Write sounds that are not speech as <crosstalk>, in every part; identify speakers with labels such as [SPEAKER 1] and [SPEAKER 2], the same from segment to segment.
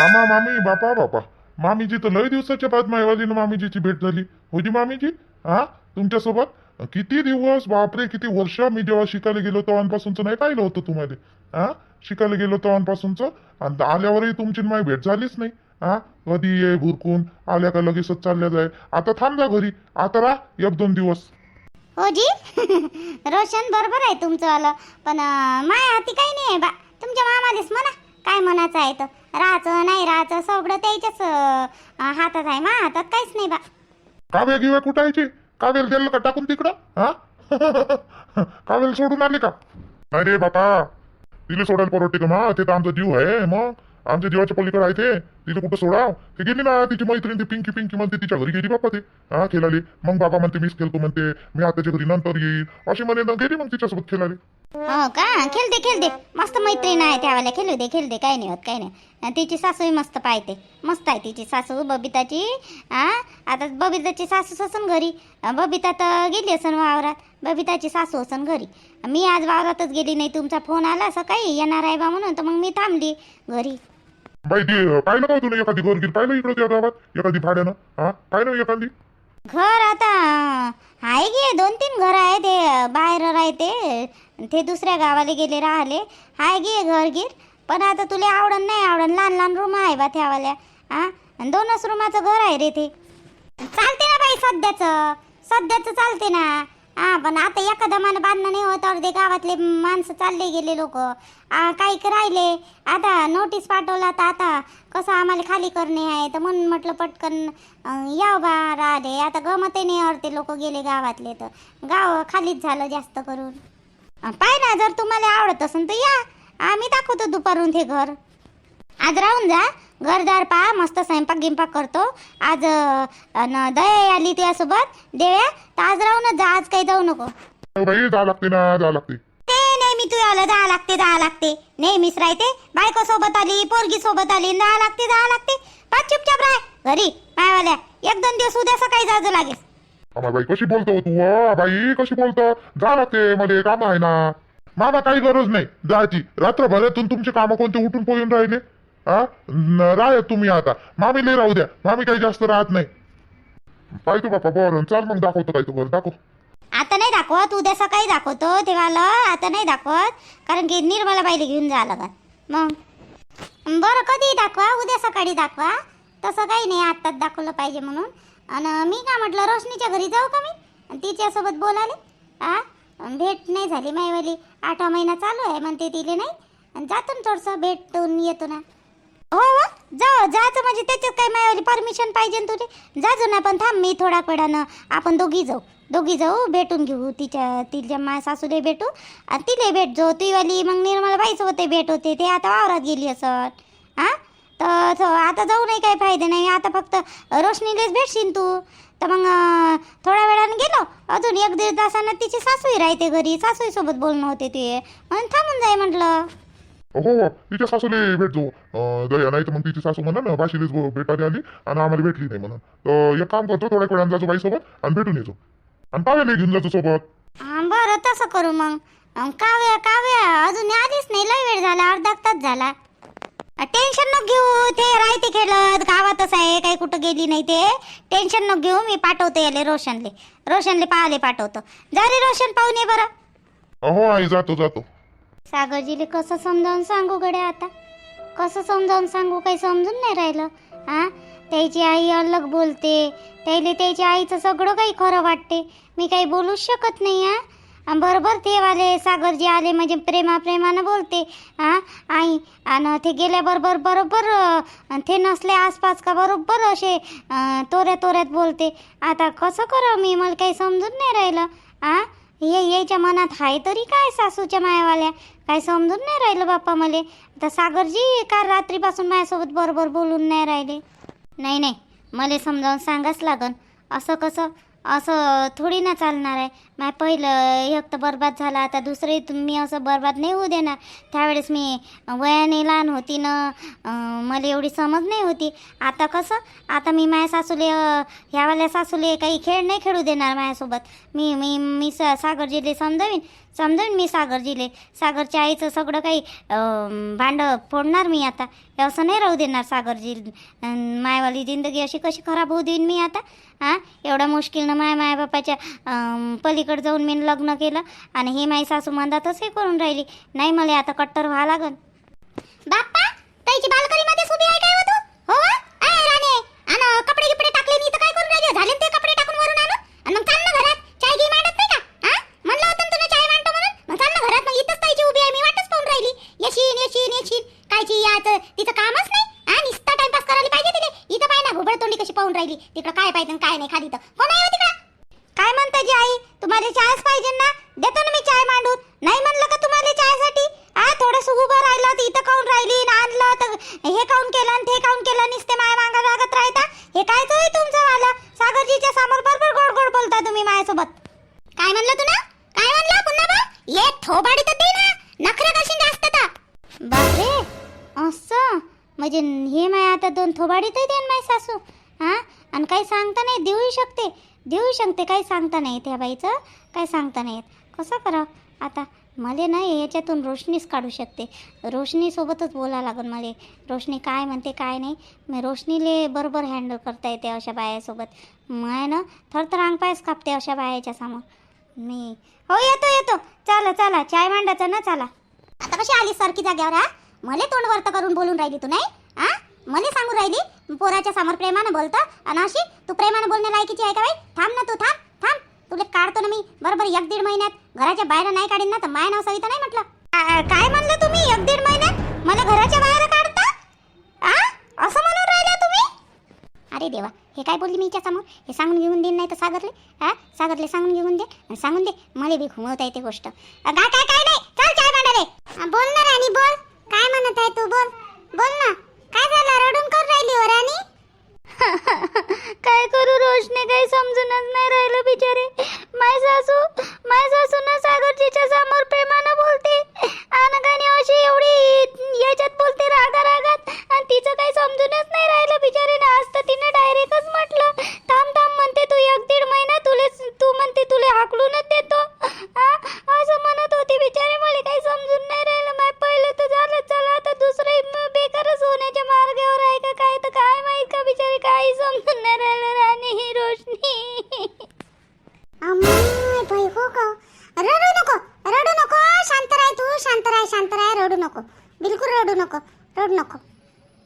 [SPEAKER 1] मामा मामी बापा बापा. मामीजी तर लय दिवसाच्या बाद मायवालीनं मामीजीची भेट झाली. होती मामीजी? हा? तुमच्यासोबत? किती दिवस बापरे किती वर्ष मी जेव्हा शिकायला गेलो तेव्हापासूनच नाही पाहिलं होतं तुम्हाला. हा? शिकायला गेलो तेव्हापासूनच. आणि आल्यावरही तुमची माय भेट झालीच नाही. हा? कधी ये भुरकून? आल्या का लगेचच चालल्या जाय? आता थांब जा घरी. आता राह एक दोन दिवस.
[SPEAKER 2] हो जी. <laughs> रोशन बरोबर आहे तुमचं आलं. पण अं, माया हाती काही नाही आहे बा. तुमच्या मामालेच म्हणा. काय म्हणायचं आहे तर राहायचं नाही राहायचं सगळं त्याच्याच हातात आहे. मा हातात काहीच नाही बा.
[SPEAKER 1] काव्या गिव्या कुठायची? कावेल दिलं का टाकून तिकडं? हा? <laughs> कावेल सोडून आले का? अरे बापा तिला सोडायला परवडते का मा? ते तर आमचा जीव आहे मग? आमच्या जीवाच्या पलीकडे आहे ते. तिथे कुठं सोडाव ते गेली ना तिची मैत्रीण ती पिंकी पिंकी म्हणते तिच्या घरी गेली बाप्पा ते. हा खेळाली. मग बाबा म्हणते मीच खेळतो म्हणते. मी आताच्या घरी नंतर येईल अशी म्हणे गेली मग तिच्यासोबत खेळाली.
[SPEAKER 2] हो का? खेळते खेळते. मस्त मैत्रीण आहे त्यावेळेला खेळू दे खेळू दे. काही नाही होत काही नाही तिची सासूही मस्त पाहते. मस्त आहे तिची सासू बबिताची. हा आता बबिताची सासू असन घरी. बबिता तर गेली असन वावरात. बबिताची सासू असन घरी. मी आज वावरातच गेली नाही. तुमचा फोन आला सकाळी येणार आहे बा म्हणून. तर मग मी थांबली घरी.
[SPEAKER 1] बाई ते पाहिलं का हो तुला एखादी घर गिर पाहिलं इकडं त्या गावात? एखादी भाड्यानं? हा? पाहिलं एखादी?
[SPEAKER 2] घर आता आहे गे दोन तीन घर आहे ते बाहेर राहते. ते दुसऱ्या गावाला गेले राहिले. आहे गे घर गिर पण आता तुला आवडन नाही आवडन लहान लहान रूम आहे बा त्यावाल्या. हा? दोनच रूमाचं घर आहे रे ते. चालते ना बाई सध्याचं. सध्याचं चालते ना. हा पण आता एखादा दमानं बांधणं नाही होत. अर्धे गावातले माणसं चालले गेले लोक. काही राहिले? आता नोटीस पाठवला तर आता कसं आम्हाला खाली करणे आहे? तर म्हणून म्हटलं पटकन याव बा राहिले आता गमतही नाही अर्धे लोक गेले गावातले तर. गाव खालीच झालं जास्त करून. अं, पाय ना जर तुम्हाला आवडत असेल तर या. आम्ही दाखवतो दुपारून ते घर. आज राहून जा. घरदार पहा मस्त स्वयंपाक गिंपाक करतो. आज अं, न दया आली तुझ्यासोबत देव्या तर आज राहूनच जा आज काही जाऊ नको.
[SPEAKER 1] बाई जा लागते ना जा लागते.
[SPEAKER 2] ते नेहमी तुझ्याला जा लागते जा लागते. नेहमीच राहते. बायको सोबत आली पोरगी सोबत आली जा लागते जा लागते. पाच चुपचाप राह. घरी मायवाल्या. एक दोन दिवस उद्या सकाळी जायचं लागेल.
[SPEAKER 1] आम्हा बाई कशी बोलतो हो तू वा बाई कशी बोलतो? जा लागते मध्ये काम आहे ना. मला काही गरज नाही. जायची. रात्रभरातून तुमचे कामं कोणते उठून पोळून राहिले? हा? न- तुम्ही आता. मामीला राहू द्या. मामी काही जास्त राहत नाही. पाहिजे बापा बरं चाल मग दाखवतो काय तू बरं दाखव.
[SPEAKER 2] आता नाही दाखवत. उद्या सकाळी दाखवतो. तेव्हा आलं आता नाही दाखवत. कारण की निर्मला बाईला घेऊन जा लागत मग? बरं कधी दाखवा. उद्या सकाळी दाखवा. तसं काही नाही. आत्ताच दाखवलं पाहिजे म्हणून. आणि मी का म्हटलं रोशनीच्या घरी जाऊ का मी? आणि तिच्यासोबत बोलाले. आ? भेट नाही झाली माईवाली आठवा महिना चालू आहे म्हणते तिले नाही. आणि जातो ना थोडंसं. भेटून येतो ना. हो हो जायचं म्हणजे त्याच्यात काय मायावाली परमिशन पाहिजे ना तुझे? जाजो ना पण थांब मी थोडा वेळानं आपण दोघी जाऊ. दोघी जाऊ भेटून घेऊ तिच्या तिच्या मा सासूले भेटू. आणि तिले भेट जाऊ तुईवाली मग निर्मला बाईसोबत भेट होते ते आता वावरात गेली असत हां? तर आता जाऊ नाही काही फायदे नाही आता फक्त रोशनीलेच भेटशील तू. तर मग थोड्या वेळानं गेलो. अजून एक दीड तासानं तिची सासूही राहते घरी सासूईसोबत बोलणं होते ते. म्हणून थांबून जाय म्हटलं.
[SPEAKER 1] हो हो तिच्या सासूले भेट जाऊ दया नाही तर मग तिची सासू म्हणा ना बाशीलेच भेटायला आली आणि आम्हाला भेटली नाही म्हणून. तर एक काम करतो थोड्या वेळानं जातो बाईसोबत आणि भेटून येतो आणि पाव्याला घेऊन जातो सोबत.
[SPEAKER 2] हा, बरं तसं करू मग. काव्या काव्या अजून आलीच नाही. लय वेळ झाला अर्धा तास झाला. टेन्शन नको घेऊ. ते राहते खेळत गावातच आहे काही कुठं गेली नाही ते. टेन्शन नको घेऊ मी पाठवते याले रोशनले. रोशनले पाहाले पाठवतो. जा रे रोशन पाहून ये बरं.
[SPEAKER 1] हो आई जातो जातो.
[SPEAKER 2] सागरजीले कसं समजावून सांगू गड्या आता? कसं समजावून सांगू? काही समजून नाही राहिलं हा त्याची आई अलग बोलते त्याला त्याच्या आईचं सगळं काही खरं वाटते. मी काही बोलूच शकत नाही हा बरोबर ते वाले सागरजी आले म्हणजे प्रेमा प्रेमानं बोलते हा आई आणि ते गेल्याबरोबर बरोबर ते नसले आसपास का बरोबर असे तोऱ्या तोऱ्यात बोलते. आता कसं करावं मी? मला काही समजून नाही राहिलं हा ये याच्या मनात आहे तरी काय सासूच्या मायावाल्या? काय समजून नाही राहिलं बाप्पा मले? आता सागरजी काल रात्रीपासून माझ्यासोबत बरोबर बोलून नाही राहिले. नाही नाही. मला समजावून सांगाच लागन. असं कसं? असं थोडी ना चालणार आहे. माय पहिलं एक तर बरबाद झाला आता दुसरंही तुम्ही मी असं बरबाद नाही होऊ देणार. त्यावेळेस मी वयाने लहान होती ना मला एवढी समज नाही होती. आता कसं? आता मी माझ्या सासूले ह्यावाल्या सासूले काही खेळ नाही खेळू देणार माझ्यासोबत मी मी मी स सागरजीले समजावीन. समजेन मी सागरजीले सागरच्या आईचं सगळं काही भांडं फोडणार मी आता. हे असं नाही राहू देणार सागरजी मायवाली जिंदगी अशी कशी खराब होऊ देईन मी आता हां? एवढ्या मुश्किलनं माय मायबापाच्या पलीकडे जाऊन मी लग्न केलं आणि हे माई सासू मंदातच हे करून राहिली. नाही मला आता कट्टर व्हावं लागन. बाप्पा त्याची शंकते काही सांगता नाही त्या बाईचं. काही सांगता नाही येत कसं करावं आता मला ना याच्यातून रोशनीच काढू शकते. रोशनीसोबतच बोलावं लागेल मला. रोशनी काय म्हणते काय नाही. मी रोशनीले बरोबर हँडल करता येते अशा बायासोबत. माय ना थरथर अंग पायच कापते अशा बायाच्या समोर. मी हो येतो येतो. चला चला. चाय मांडाचा ना चला. आता कशी आली सारखी जाग्यावर हा? मले तोंड वर्त करून बोलून राहिली तू नाही? हा? मले सांगू राहिली? पोराच्या समोर प्रेमानं बोलतं. आणि अशी तू प्रेमानं बोलण्या लायकीची आहे का बाई? थांब ना तू थांब थांब. तुला काढतो ना मी. बरोबर एक दीड महिन्यात. घराच्या बाहेर नाही काढीन ना तर माय नाव सविता नाही म्हटलं. काय म्हणलं तुम्ही एक दीड महिन्यात? मला घराच्या बाहेर काढता? आ? असं म्हणून राहिल्या तुम्ही? अरे देवा हे काय बोलली मी हिच्या समोर? हे सांगून घेऊन देईन नाही तर सागरले? हा सागरले सांगून घेऊन दे. आणि सांगून दे मला बी घुमवता येते गोष्ट. काय काय नाही अम्मा बाई हो का रडू नको रडू नको शांत राह तू शांत राह शांत राह रडू नको. बिलकुल रडू नको रडू नको.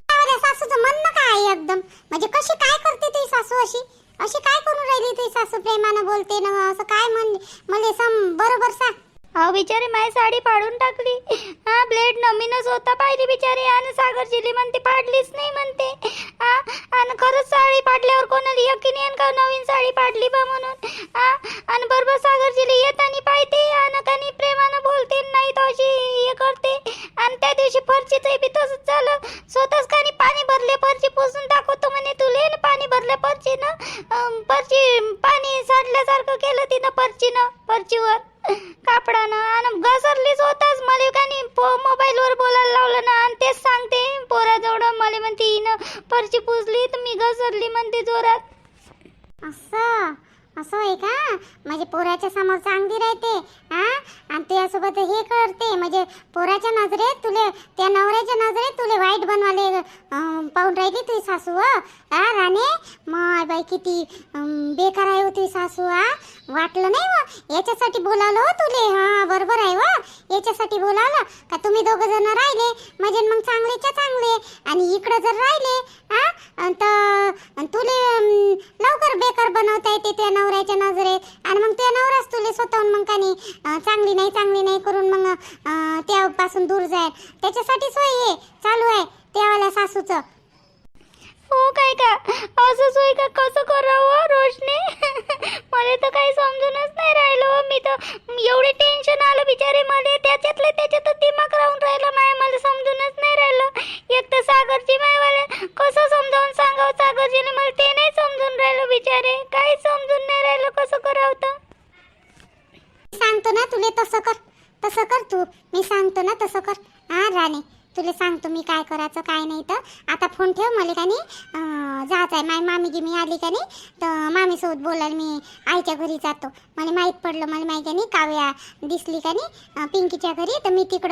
[SPEAKER 2] अरे सासूचं म्हणणं काय आहे एकदम? म्हणजे कशी काय करते ती सासू अशी? अशी काय करून राहिली ती सासू प्रेमानं बोलते ना असं काय म्हण मला सम बरोबर सांग अहो बिचारी माय साडी फाडून टाकली. हा ब्लेड नमीनच होता पाहिली बिचारी. आणि सागर जिली म्हणते फाडलीच नाही म्हणते. हा आणि खरंच साडी फाडल्यावर कोणाला यकीन येईन का नवीन साडी फाडली बा म्हणून? हा आणि बरोबर सागर जिली येताना पाहते आणि कधी प्रेमानं बोलते नाही तशी अशी हे करते आणि त्या दिवशी फरचीचं बी तसंच झालं स्वतःच कानी पाणी भरले फरची पुसून दाखवतो म्हणे तुले न पाणी भरलं फरचीनं अं, फरची पाणी साडल्यासारखं केलं तिनं फरचीनं फरचीवर कापडानं आणि घसरलीच होताच मला कानी मोबाईलवर बोलायला लावलं ना आणि तेच सांगते पोराजवळ मला म्हणते हिनं फरची पुसली तर मी घसरली म्हणते जोरात असं असं आहे का म्हणजे पोराच्या समोर चांगली राहते हा आणि त्यासोबत हे करते म्हणजे पोराच्या नजरेत तुले त्या नवऱ्याच्या नजरेत तुले वाईट बनवाले अं, पाहून राहिली तुझी सासू हं? हा राणे होती बेकार आहे होती सासू हा वाटलं नाही व. याच्यासाठी बोलावलं हो तुले. हा बरोबर आहे व. याच्यासाठी बोलावलं. का तुम्ही दोघं जण राहिले? म्हणजे मग चांगलेच्या चांगले. आणि इकडं जर राहिले हा तर तुले लवकर बेकार बनवता येते त्या नवऱ्याच्या नजरेत. आणि मग त्या नवराच तुले स्वतःहून मग का नाही चांगली नाही चांगली नाही करून मग त्यापासून दूर जाय त्याच्यासाठीच होय हे. चालू आहे. त्यावाल्या सासूचं. हो काय का असंच होय का? कसं करावं हो, रोशनी? <laughs> मला तर काही समजूनच नाही राहिलं हो, मी तर एवढे टेन्शन आलं बिचारे मध्ये त्याच्यातले त्याच्यातच दिमाग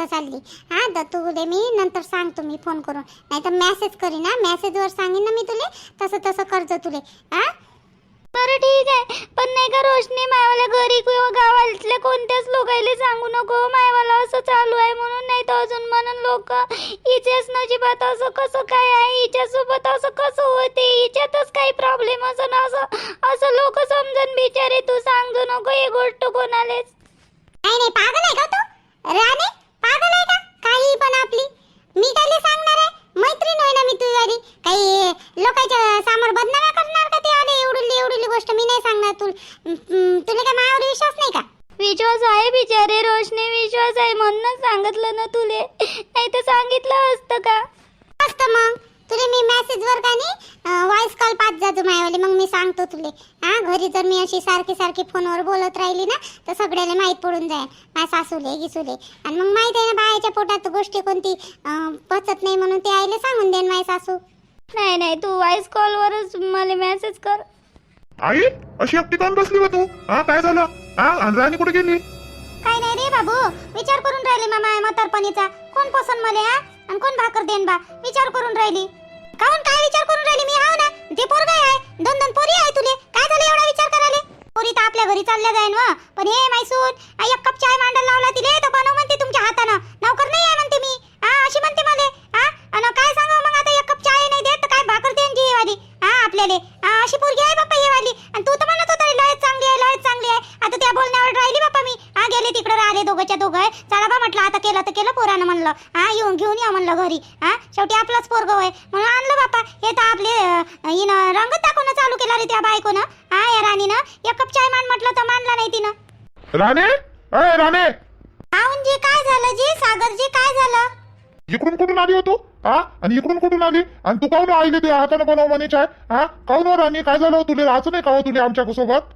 [SPEAKER 2] तिकडं चालली. हां तर तू उद्या मी नंतर सांगतो मी फोन करून. नाही तर मॅसेज करीन ना मॅसेजवर सांगेन ना मी तुले तसं तसं करतो तुले. हां? बरं ठीक आहे. पण नाही का रोशनी मायवाला घरी किंवा गावातल्या कोणत्याच लोकांना सांगू नको मायवाला असं चालू आहे म्हणून. नाही तर अजून म्हणून लोक हिच्याच नशिबात असं कसं काय आहे? हिच्यासोबत असं कसं होते? हिच्यातच काही प्रॉब्लेम असं ना असं असं लोक समजून बिचारे तू सांगू नको ही गोष्ट कोणालाच. नाही नाही पागल आहे का तू? राणे पागल आहे का? काही पण आपली. मी काय सांगणार आहे मैत्रीण होय ना मी तुझी काही लोकांच्या समोर बदनाम्या करणार का ते आले एवढी एवढी गोष्ट मी नाही सांगणार तू तुला काय माझ्यावर विश्वास नाही का? विश्वास आहे बिचारे रोशनी विश्वास आहे म्हणूनच सांगितलं ना तुले. नाही तर सांगितलं असतं का? असतं मग. तुले मी मेसेज वर का नाही व्हॉइस कॉल पाच जातो मायावाले मग मी सांगतो तुले. हा घरी जर मी अशी सारखी सारखी फोनवर बोलत राहिली ना तर सगळ्याला माहीत पडून जाईल माझ्या सासूले गिसूले. आणि मग माहीत आहे ना बायाच्या पोटात गोष्टी कोणती पचत नाही म्हणून ते आईला सांगून देईन माझी सासू. नाही नाही तू व्हॉइस कॉलवरच मला मेसेज कर.
[SPEAKER 1] आई अशी एकटी काऊन बसली बा तू? हा काय झालं? हा राणी कुठे गेली?
[SPEAKER 2] काय नाही रे बाबू विचार करून राहिली मामा म्हातारपणीचा. कोण पसंत मले हा? आणि कोण भाकर देन बा? विचार करून राहिली. काऊन काय विचार करून राहिली? मी हाव ना. ते पोर काय आहे दोन दोन पोरी आहे तुले. काय झालं एवढा विचार कराले पोरी तर आपल्या घरी चालल्या जाईन व. पण हे मैसून एक कप चाय मांडायला लावला तिले तर बनव म्हणते तुमच्या हातानं. नौकर नाही आहे म्हणते मी. हा अशी म्हणते मध्ये हा आणि काय सांगा मग आता एक कप चाय नाही देत तर काय भाकर देन जी हे वाली? हा आपल्याले. अशी पोरगी आहे बाप्पा हे वाली. तिकडे राहिले दोघंच्या दोघं. चला बा म्हटलं आता केलं तर केलं पोरानं म्हणलं. हा येऊन घेऊन या म्हणलं घरी. हा शेवटी आपलाच पोरग होय. म्हणून आणलं बाप्पा. हे तर आपले हिनं रंग दाखवणं चालू केला रे त्या बायकोनं. हा या राणीनं. एक कप चाय मान म्हटलं तर मानला नाही तिनं.
[SPEAKER 1] राणे? अय राणे!
[SPEAKER 2] जी काय झालं जी? सागर जी काय झालं?
[SPEAKER 1] इकडून कुठून आली हो तू? हा आणि इकडून कुठून आली? आणि तू काऊन आईले ते हाताने बनव म्हणे चाय हा काऊन हो राणी? काय झालं तुला? राहायचं नाही का हो तुला आमच्यासोबत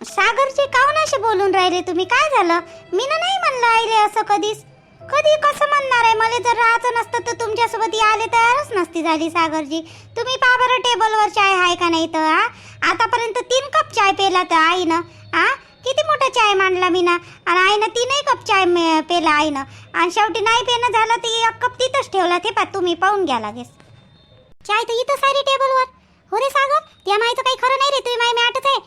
[SPEAKER 2] सागरचे काऊन असे बोलून राहिले तुम्ही? काय झालं? मी ना नाही म्हणलं आईले असं कधीच. कधी कसं म्हणणार आहे? मला जर राहायचं नसतं तर तुमच्यासोबत आले तयारच नसती झाली सागरजी. तुम्ही पा बरं टेबलवर चाय आहे का नाही तर हा? आतापर्यंत तीन कप चाय पेला तर आईनं हा? किती मोठा चाय मांडला मी ना आणि आईनं तीनही कप चाय मे- पेला आईनं. आणि शेवटी नाही पेनं झालं तर एक कप तिथंच ठेवला. ते पा तुम्ही पाहून घ्या लागेस चाय तर इथं सारी टेबलवर. हो रे सागर त्या माईचं काही खरं नाही रे. तुम्ही माई मॅटच आहे.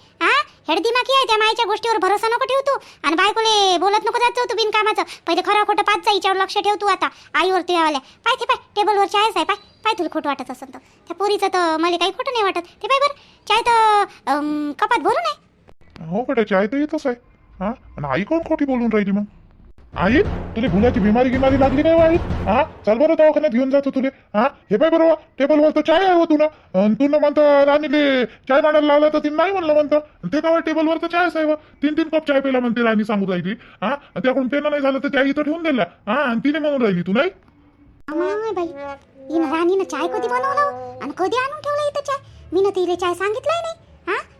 [SPEAKER 2] हेडदिमाकी आहे त्या माईच्या गोष्टीवर भरोसा नको ठेवतो आणि बायकोले बोलत नको जात जाऊ तू बिनकामाचं. पहिले खरं खोटं पाच जा हिच्यावर लक्ष ठेव तू आता. आईवर तुझ्यावाल्या पाय ते पाय टेबलवर चायच आहे पाय. पाय तुला खोटं वाटत असेल तर. त्या पोरीचं तर मला काही खोटं नाही वाटत. ते पाय बरं. चाय तर अं, कपात भरून आहे.
[SPEAKER 1] हो कडे चाय तर येतच आहे. आणि आई कोण खोटी बोलून राहिली मग? आई तुला गुण्याची बिमारी गिमारी लागली नाही हो आई हा? चल बरं दवाखान्यात घेऊन जातो तुले. हा? हे पाय बरोबर टेबलवर तर चाय आहे हो तू ना अन तू ना म्हणतं राणीले चाय मांडायला लावला तर तिने नाही म्हणलं म्हणतं. ते काय टेबलवर तर चायच आहे तीन तीन कप चाय प्यायला म्हणते राणी सांगू राहिली. हा? त्याकडून पेनं नाही झालं तर त्या इथं ठेवून दिला हा? आणि तिने म्हणून राहिली तू नाही?
[SPEAKER 2] बाई. हिनं राणीनं चाय कधी बनवलं? आणि कधी आणून ठेवलं इथं चाय? मी ना तिला चाय सांगितलंय नाही.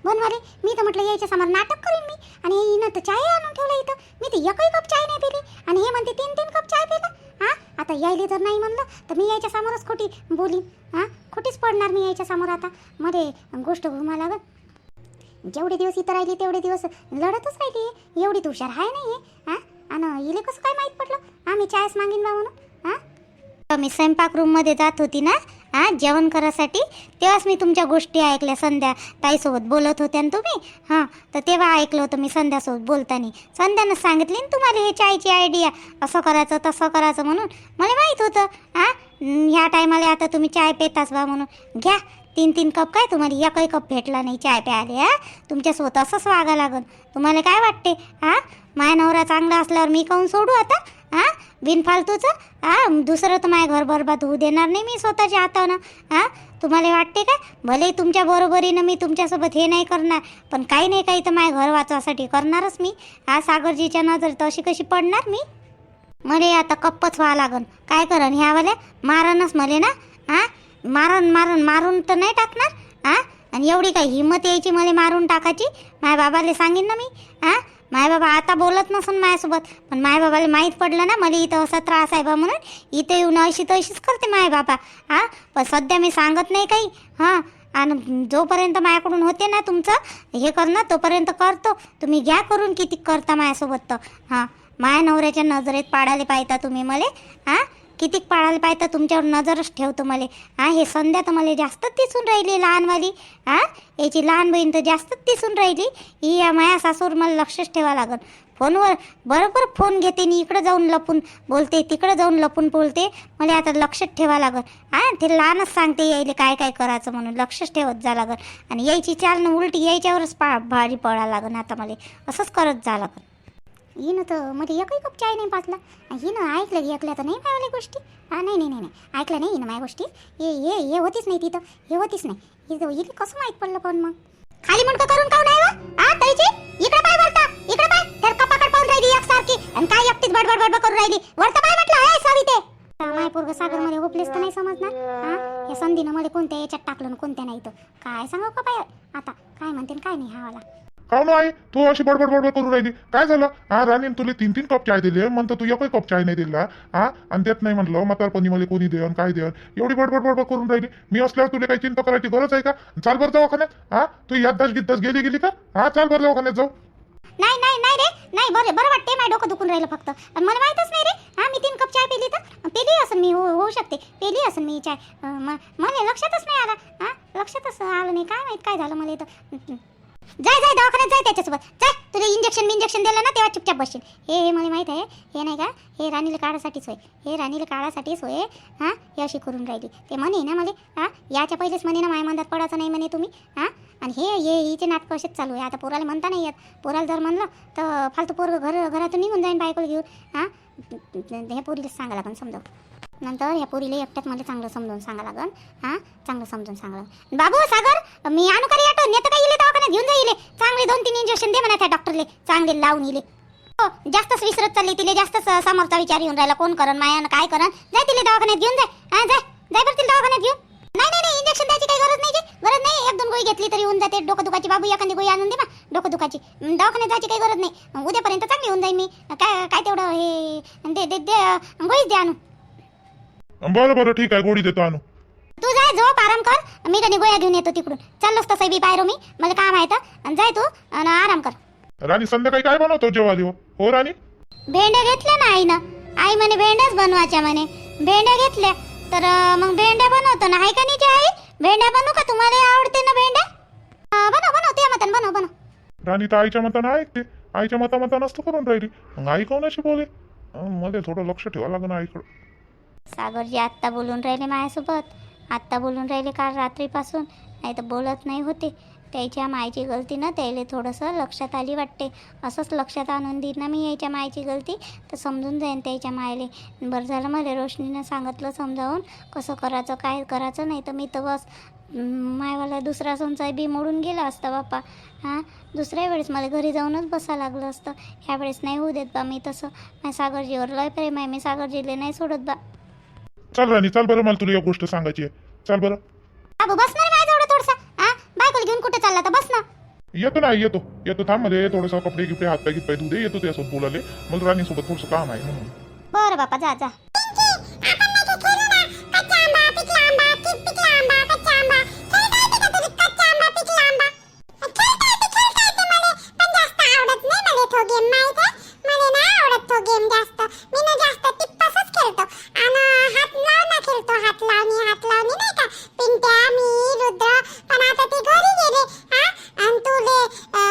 [SPEAKER 2] बनवाले. मी तर म्हटलं यायच्या समोर नाटक करीन मी. आणि हिनं तर चाय आणून ठेवलं इथं. मी तर एकही कप चाय नाही पिली. आणि हे म्हणते तीन तीन कप चाय पिला. हा? आता यायले जर नाही म्हणलं तर मी यायच्या समोरच खोटी बोलीन. हा? खोटीच पडणार मी यायच्या समोर आता. मध्ये गोष्ट घुमा लागत जेवढे दिवस इथं राहिली तेवढे दिवस लढतच राहिली. एवढी तुषार आहे नाही हा? आणि इले कसं काय माहीत पडलं? आम्ही चायच मागीन बा म्हणून. हा? मी स्वयंपाक रूममध्ये जात होती ना हां जेवण करायसाठी? तेव्हाच मी तुमच्या गोष्टी ऐकल्या संध्या ताईसोबत बोलत होत्या ना तुम्ही? हां तर तेव्हा ऐकलं होतं मी संध्यासोबत बोलताना. संध्यानं सांगितली ना तुम्हाला हे चायची आयडिया असं करायचं तसं करायचं म्हणून? मला माहीत होतं. हां ह्या टायमाला आता तुम्ही चाय पेताच बा म्हणून. घ्या तीन तीन कप काय तुम्हाला? एकही कप भेटला नाही चाय प्यायले हा? तुमच्यासोबत असंच वागा लागन. तुम्हाला काय वाटते? हां माय नवरा चांगला असल्यावर मी काहून सोडू आता? हा? बिनफालतूचं? हा? दुसरं तर माझ्या घर बरबाद होऊ देणार नाही मी स्वतःच्या हातानं. हा? तुम्हाला वाटते का? भले तुमच्या बरोबरीनं मी तुमच्यासोबत हे नाही करणार पण काही नाही काही तर माझ्या घर वाचवासाठी करणारच मी. हा? सागरजीच्या नजर तशी कशी पडणार मी? मले आता कप्पच व्हावं लागन. काय करण ह्यावाल्या मारणच मले ना? हा? मारण मारण मारून तर नाही टाकणार? हा? आणि एवढी काही हिंमत यायची मला मारून टाकायची? माझ्या बाबाला सांगेन ना मी? हा? माय बाबा आता बोलत नसून माझ्यासोबत पण माय बाबाला माहीत पडलं ना मला इथं असा त्रास आहे बा म्हणून. इथं येऊन अशी तशीच करते माय बाबा. हां? पण सध्या मी सांगत नाही काही. हां? आणि जोपर्यंत माझ्याकडून होते ना तुमचं हे करणं तोपर्यंत करतो. तुम्ही घ्या करून किती करता माझ्यासोबत तर. हां? माया नवऱ्याच्या नजरेत पाडायला पाहिता तुम्ही मला. हां? कितीक पाळायला पाहिजे तुमच्यावर नजरच ठेवतो मला. हा हे संध्या तर मला जास्तच दिसून राहिली लहानवाली. हा याची लहान बहीण तर जास्तच दिसून राहिली. ही या माया सासूर मला लक्षच ठेवा लागल फोनवर बरोबर फोन घेते आणि इकडं जाऊन लपून बोलते तिकडं जाऊन लपून बोलते. मला आता लक्षच ठेवा लागल हा ते लहानच सांगते यायले काय काय करायचं म्हणून. लक्षच ठेवत जा लागल आणि यायची चाल ना उलटी यायच्यावरच पा भारी पळा लागन आता मला. असंच करत जा लागल हिनं तर मध्ये एकही कप चाय नाही पाचला हिनं ऐकलं ऐकल्या तर नाही पाहिल्या गोष्टी. हा नाही नाही नाही नाही. ऐकलं नाही हिनं माझ्या गोष्टी. हे हे हे होतीच नाही तिथं. हे होतीच नाही. हिथं हिला कसं माहीत पडलं पण मग? खाली म्हणतो करून काऊन नाही हा तरीची इकडे पाय वरता. इकडे पाय. तर कपाकड पाहून राहिली एकसारखी. आणि काय एकटीच बडबड बडबड करून राहिली. वरता पाय म्हटलं आहे ते. माय पोरग सागरमध्ये होपलेस तर नाही समजणार. हा या संधीनं मध्ये कोणत्या याच्यात टाकलं कोणत्या नाही तर. काय सांगू का पाय आता काय म्हणते काय नाही हा वाला
[SPEAKER 1] काऊन आई तू अशी बडबड बडबड करून राहिली. काय झालं? हा राणी तुला तीन तीन कप चाय दिले म्हणतो तू एकही कप चाय नाही दिला. हा आणि त्यात नाही म्हणलं म्हातारपणी मला कोणी देऊन काय देऊन एवढी बडबड बडबड करून राहिली. मी असल्यावर तुला काही चिंता करायची गरज आहे का? चाल बरं दवाखान्यात. हा तू याददाश गिद्दास गेली गेली का? हा चाल बरं दवाखान्यात जाऊ.
[SPEAKER 2] नाही नाही नाही रे. नाही बरं बरं वाटते माझं डोकं दुखून राहिलं फक्त. पण मला माहीतच नाही रे. हा मी तीन कप चाय पिली तर? पेली असं मी हो होऊ शकते. पेली असं मी चाय. मला लक्षातच नाही आला. हा लक्षातच आलं नाही. काय माहीत काय झालं मला इथं जाय जाय दवाखान्यात जाय त्याच्यासोबत. जाय तुला इंजेक्शन इंजेक्शन दिलं ना तेव्हा चुपचाप बसशील. हे हे मला माहीत आहे. हे नाही का? हे राणीला काढासाठीच होय. हे राणीला काढासाठीच होय. हां हे अशी करून राहिली. ते म्हणे ना मला हां याच्या पहिलेच म्हणे ना माय मंदात पडायचं नाही म्हणे तुम्ही. हां आणि हे हे हिचे नाटकं असेच चालू आहे? आता पोराला म्हणता नाही येत. पोराला जर म्हणलं तर फालतू पोरं घर घरातून निघून जाईन बायकोला घेऊन. हां हे पोरीला सांगायला पण समजावं. नंतर ह्या पोरीला एकट्यात मला चांगलं समजून सांगा लागन. हां? चांगलं समजून सांगा बाबू सागर मी आणू का रे ऑटो नेतं का इले दवाखान्यात घेऊन जाईल चांगले दोन तीन इंजेक्शन दे म्हणा त्या डॉक्टरले चांगले लावून इले. हो जास्तच विसरत चालली तिले जास्तच समोरचा विचार येऊन राहिला. कोण करण मायानं काय करण? जाय तिले दवाखान्यात घेऊन जाय. हां जाय. जाय बरं तिला दवाखान्यात घेऊन. नाही नाही नाही इंजेक्शन द्यायची काही गरज नाही गरज नाही एक दोन गोळी घेतली तरी होऊन जाते. डोकं दुखाची बाबू एखादी गोळी आणून दे ना डोकं दुखाची. दवाखान्यात जायची काही गरज नाही. उद्यापर्यंत चांगली होऊन जाईल मी. काय काय तेवढं हे दे दे दे गोळीच दे आणून.
[SPEAKER 1] बरं बरं ठीक आहे गोळी देतो आणू.
[SPEAKER 2] तू जाय झोप आराम कर. मी कधी गोळ्या घेऊन येतो तिकडून. चाललोस तसं बी पायरो मी. मला काम आहे तर आणि जाय तू आणि आराम कर.
[SPEAKER 1] राणी संध्याकाळी काय बनवतो जेव्हा देऊ हो राणी?
[SPEAKER 2] भेंड्या घेतल्या ना आईनं. आई म्हणे भेंड्याच बनवायच्या म्हणे. भेंड्या घेतल्या. तर अं, मग भेंड्या बनवतो ना. आहे का नाही ते आई? भेंड्या बनवू का? तुम्हाला आवडते ना भेंड्या? अं, बनव बनव ते मतान बनव बनव.
[SPEAKER 1] राणी तर आईच्या मतानं ऐकते आईच्या मता मता नसतं करून राहिली. मग आई कोण अशी बोले? अं, मध्ये थोडं लक्ष ठेवा लागेल आईकडं.
[SPEAKER 2] सागरजी आत्ता बोलून राहिले माझ्यासोबत आत्ता बोलून राहिले काल रात्रीपासून. नाही तर बोलत नाही होते. त्याच्या मायची गलती ना त्याला थोडंसं लक्षात आली वाटते. असंच लक्षात आणून देईन ना मी याच्या मायची गलती. तर समजून जाईन त्याच्या मायले. बरं झालं मला रोशनीनं सांगितलं समजावून. कसं करायचं काय करायचं नाही तर मी तर बस मायवाला दुसरा संसार बी मोडून गेला असता बापा हां? दुसऱ्या वेळेस मला घरी जाऊनच बसा लागलं असतं. ह्या वेळेस नाही होऊ देत बा मी तसं. माझ्या सागरजीवर लय प्रेम आहे. मी सागरजीला नाही सोडत बा.
[SPEAKER 1] चल राणी चल बरं मला तुला एक गोष्ट सांगायची आहे. चल बरं.
[SPEAKER 2] बाबू बस ना रे माझ्या एवढं थोडंसं. हा बायकोला घेऊन कुठे चालला तर बस ना.
[SPEAKER 1] येतो ना येतो. येतो थांबमध्ये. थोडंसं कपडे गिपडे हात पाय गित दे. येतो त्यासोबत बोलाले मला राणीसोबत थोडंसं काम आहे म्हणून.
[SPEAKER 2] बरं बापा जा जा.
[SPEAKER 3] तू हाय